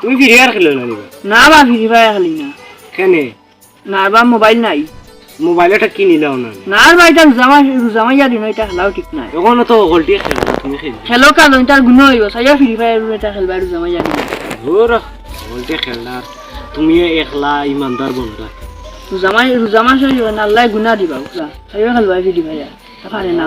তুমি ফিরে আর খেলো না না বা ফ্রি ফায়ার খেলি না। কেনে? না বা মোবাইল নাই। মোবাইল একটা কিনি দাও না। না আর বা এটা রোজামা রোজামাইয়া দিন এটা খেলাও ঠিক নাই। তখনও তো গোলটি খেলো তুমি খেলো। খেলো কাজ তার গুণ হইব। চাইয়া ফ্রি ফায়ার এটা খেলবা রোজামাইয়া দিন ধর গোলটি খেলনার তুমি একলা ইমানদার বন্ধা। রোজামাই রোজামা চাইব না আল্লাহ গুণা দিবা চাইয়া খেলবা ফ্রি ফায়ার পারে না।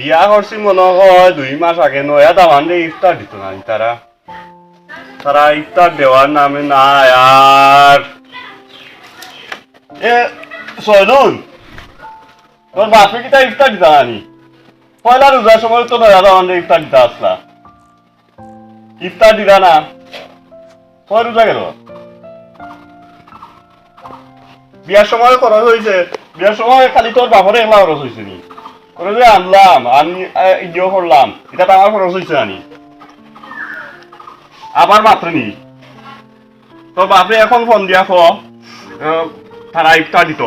বিয়া করছি মনে হয়, দুই মাস আগে। নয়া দামান দিয়ে ইফতার দিত না তারা। তারা ইফতার দেওয়ার নামে না আর। এ সয়দুল তোর বাপে কি তাই ইফতার দিতা নানি পয়লা রোজার সময় তো নয়া দামান দিয়ে ইফতার দিতে আসলা। ইফতার দিলা না। কয় রোজা গেল? বিয়ার সময় খরচ হয়েছে। বিয়ার সময় খালি তোর বাপরে একলা খরচ হয়েছে নি। ওরা যে আনলাম আমি ইয়েও করলাম এটা তো আমার খরচ হয়েছে আনি আবার মাত্র নি তোর বাপরে এখন ফোন দিয়া খ তারা ইফতার দিত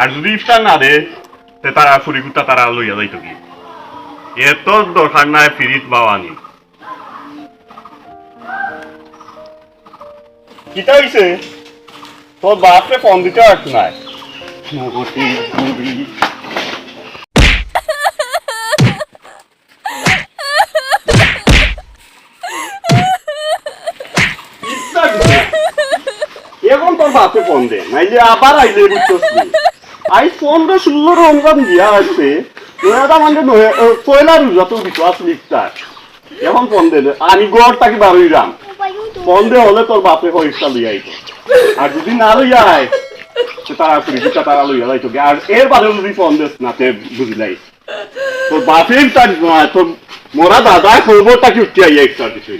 আর যদি ইফতার না দে তে তারা ফুরি কুত্তা তারা লইয়া যাইত কি এত দরকার নাই ফিরিত বাবানি কিতা হইছে তোর বাপরে ফোন দিতে পারতো না নগতি বুড়ি ইচ্ছা দিছে। এখন তোর বাপে ফোন দে, নাইলে আবার আইলে বুঝছস। আই ফোনটা ষোলো রমজান দিয়া আছে নয়াটা মানে তো দিত আসলি এখন ফোন দে, আমি গড় তাকে রাম। ফোন দে হলে তোর বাপে পয়সা লইয়া আর যদি না লইয়া আয় তারা তারা আর এর না, তে তোর বাপে ইফতার দিত না তোর মোরা দাদা খবরটাকে উঠতে আইয়া দিতে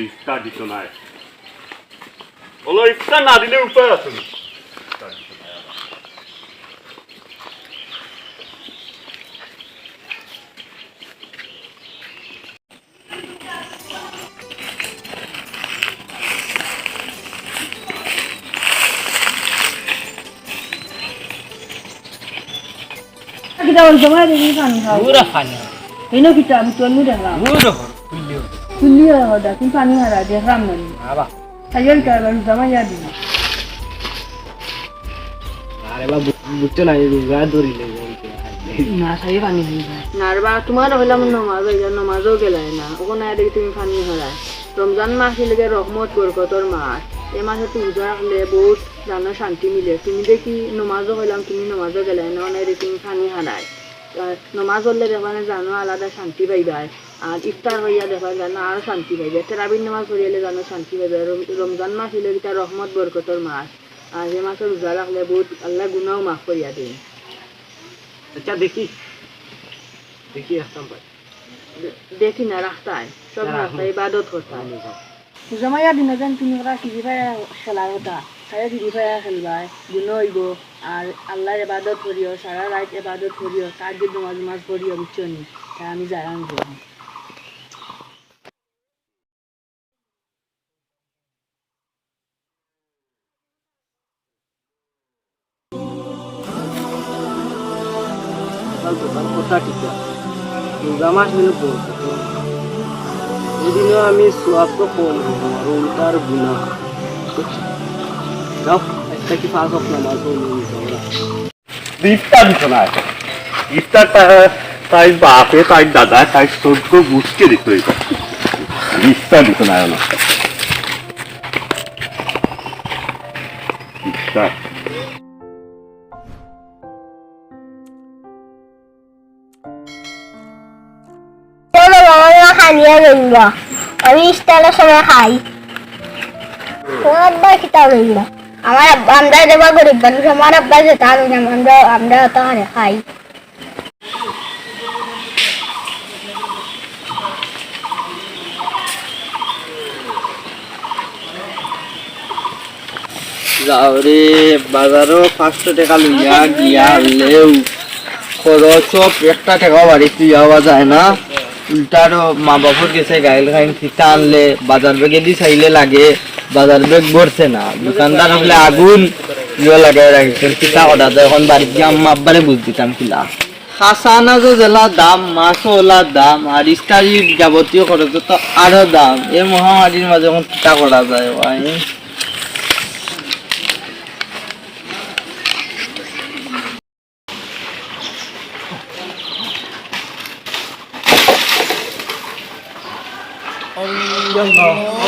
ইফতার দিত না হলো ইফতার না দিলে উপায় আছে না। ইফতার দিত না আবার। কিতাব রোজামাইয়া দিন পানি খাও পুরা ফানি এই কিতাব আমি খুললিও তুলি হদা হারা রোজামাইয়া দিন আরে বা বুঝছ না রোজা ধরিলে গোলটি না চাইয়া পানি হয়ে যায় না আর বা তোমার হইলাম নমাজ হয়ে যায় নমাজও গেলাই না ওখানে দেখি তুমি পানি হরায় রমজান মাস লেগে রহমত বরকতর মাস এই মাসে তুমি রোজা রাখলে বহুত জানো শান্তি মিলে তুমি দেখি নমাজও হইলাম তুমি নমাজও গেলাই না অনেক তুমি পানি হারায় নমাজ হলে দেখবানে জানো আলাদা শান্তি পাইবাই আর ইফতার হইয়া দেখবা জানো আরও শান্তি পাইবে। তেরাবির নামাজ পড়িয়ালে জানো শান্তি পাইবে। রম- রমজান মাস হইলে এটা রহমত বরকতর মাস। আর এই মাসে রোজা রাখলে বহুত আল্লাহ গুণাও মাফ করিয়া দিন আচ্ছা দেখি। দেখি আসতাম দেখি না রাখতায় সব না, রাখতায় ইবাদত যাও জমাইয়া দিন যেন তুমি ওরা ফায়া খেলার কথা সারা সিঁড়ি ফায়া খেলবাই গুণ হইব। আর আল্লাহর এবাদত করিও, সারা রাত এবাদত করিও, তার যে নমাজ মাজ পড়িও, বুঝছ নি? তা আমি জানান আছে মাস এদিনও আমি সোয়াব তো কম উল্টার গুণা নামাজ পড়লে আমরা ইফতার দিত না ইফতারটা তাই বাপে তাই দাদা তাই চোদ্দ বুঝকে দিত ইফতার দিত না ইফতার আমি ইস্তারের সময় খাই। তোমার খিতা রইল আমার আব্বা আমরা দেবা গরিব মানুষ আমার আব্বা যেটা রইল আমরা আমরা তো হারে খাই যাওরে বাজারও পাঁচশো টাকা লইয়া গিয়া আনলেও খরচ সব একটা টাকা বাড়িতে যাওয়া যায় না উল্টারও মা বাপর গেছে গাইল খাইন ফিতা আনলে বাজার বেগে দি চাইলে লাগে বাজার বেগ ভরছে না। দোকানদার হলে আগুন ইয়ে লাগে রাখছেন ফিতা অর্ডার দেয়। এখন বাড়িতে আম্মা আব্বারে বুঝ দিতাম কিলা। খাসা আনাজও জেলা দাম মাছও ওলার দাম, আর ইস্তারির যাবতীয় খরচ তো আরও দাম। এই মহামারীর মাঝে এখন ফিতা করা যায় ভাই। সকালে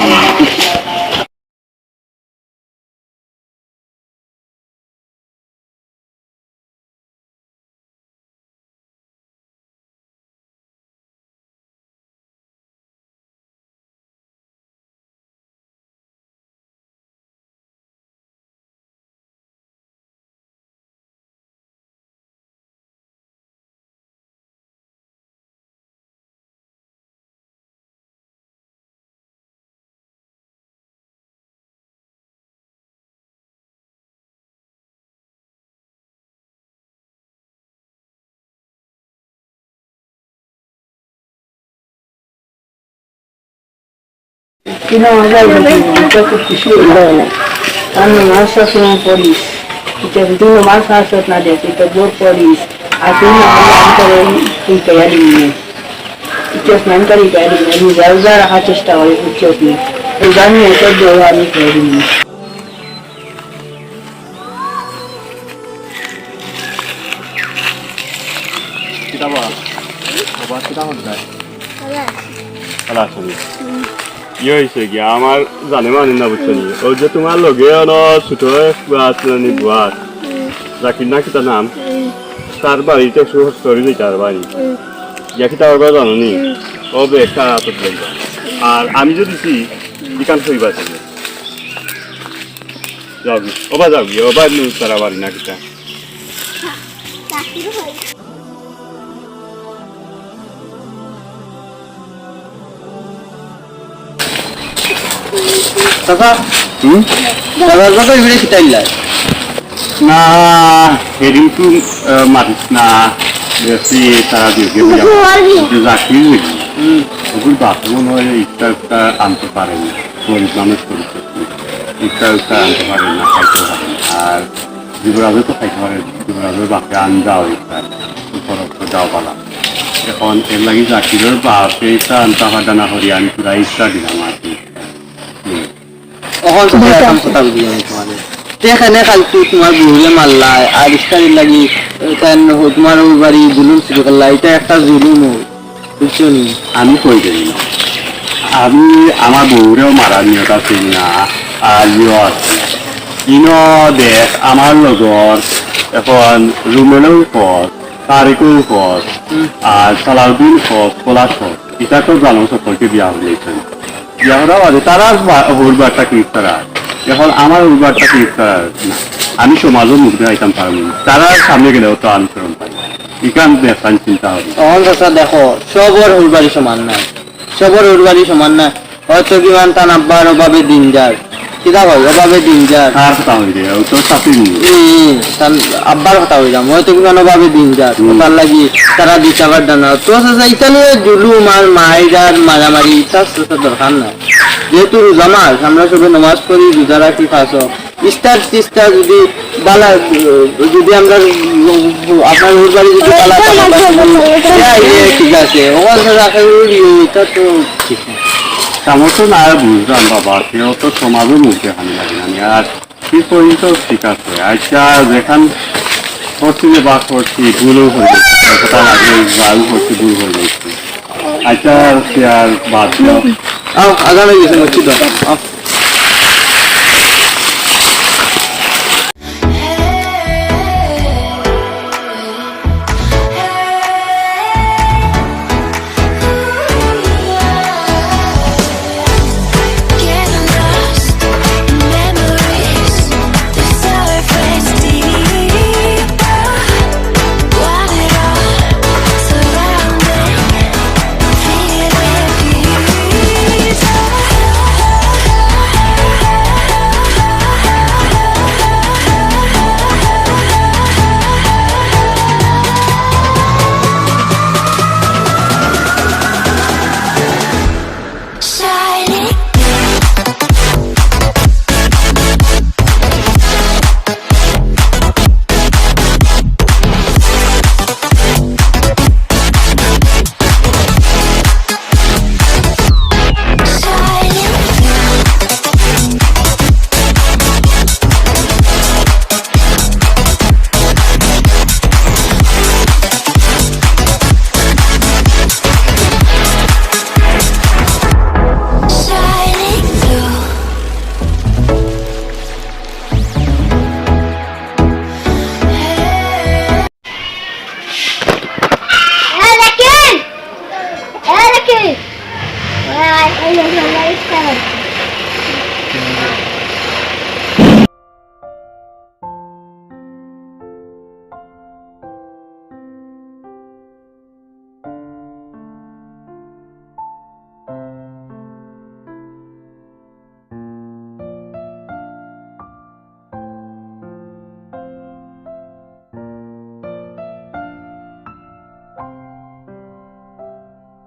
ఏ পড়িস এটা তুই নামাজ ফাঁসত না দেখ এটা জোর পড়িস আর তুই নামাজ করে তুই তৈরি নিয়ে ইচ্ছাস নাম করি তৈরি নিয়ে রোজা রোজা রাখার চেষ্টা করি ইচ্ছাস নিয়ে রোজা নিয়ে এসব দেওয়া ইয়ে হয়েছে কি আমার জানে মানে না বুঝছ নি। ওই যে তোমার লগে অন ছোট নি বুয়াত জাকির না কিতা নাম? তার বাড়িতে সরি দিই তার বাড়ি। ইয়া লাগবে আর আমি যদি দিছি ইকান হইবা গি ওবা গি ওবা তারা বাড়ি না কিতা দাদা? হুম? বাজার কথা ঘুরে খিটাইলা না হেরিং টু মারিস না? বেশি তারা দিকে জাকির ওগুলো বাপু ইচ্ছা ইচ্ছা আনতে পারেনি গরিব মানুষ করেছে ইচ্ছা ইচ্ছা আনতে পারে না খাইতে পারে না। আর যুবরাজও তো খাইতে পারে যুবরাজের বাপে আন যাও ইচ্ছা খরচ যাও পালা এখন এর লাগি জাকিরের বাপে ইচ্ছা আনতে পারে না হরি। আমি পুরা ইচ্ছা দিলাম আর কি হুম। ও কখন কথা বুঝি আমি তোমাদের। যেখানে খালতু তোমার বহুরে মারলা আর ইস্তারির লাগি তাই তোমার ওই বাড়ি জুলুম শুরু করলা এটা একটা জুলুম বুঝছ আমি কই দেই না। আমি আমার বউরেও মারার নিয়ত আছে না আর ইয়ে আছে। ইনো দেখ আমার লগর এখন রুমেলেও পথ তারিখেও পথ আর সালাউদ্দিন পথ পলাশ পথ এটা তো জানো সকলকে বিয়া হয়েছেন বিয়া আছে তারা উর্বারটা তারা? এখন আমার উর্বারটা তারা? আমি সমাজও মুখ আইতাম পারব তারা সামনে গেলেও তো আনুসরণ পাই ইকান দেখান চিন্তা হবে। তখন কথা দেখো, সবর উর্বারি সমান নাই সবর উর্বারি সমান নাই হয়তো কিমান তান আব্বার অভাবে দিন যার কিতা হয় অভাবে দিন যার আর কথা হইলে ও তো সাথে নিয়ে তার আব্বার কথা হইলাম হয়তো কিমান অভাবে দিন যার তার লাগি তারা দিতে পারত না তো চাচা ইটা নিয়ে মাইরার মারামারি তার চাচা দরকার নাই যেহেতু রোজা মাস আমরা সবে নমাজ পড়ি রোজা রাখি ফাঁস ইস্তার তিস্তার যদি বালা যদি আমরা আপনার ওর বাড়ি যদি বালা ইয়া, ইয়ে, ঠিক আছে ওখান রাখা এটা তো ঠিক না সামর্থ্য না বুঝলাম বাবা কেউ তো সমাজও মুখে হানি লাগে না। আর কি করি তো ঠিক আছে। আচ্ছা যেখান যে বাস করছি ভুলও হয়ে গেছে। কথা লাগে বায়ু করছি, ভুল হয়ে গেছে। আচ্ছা সে আর বাদ দিও আগামী গেছে হচ্ছে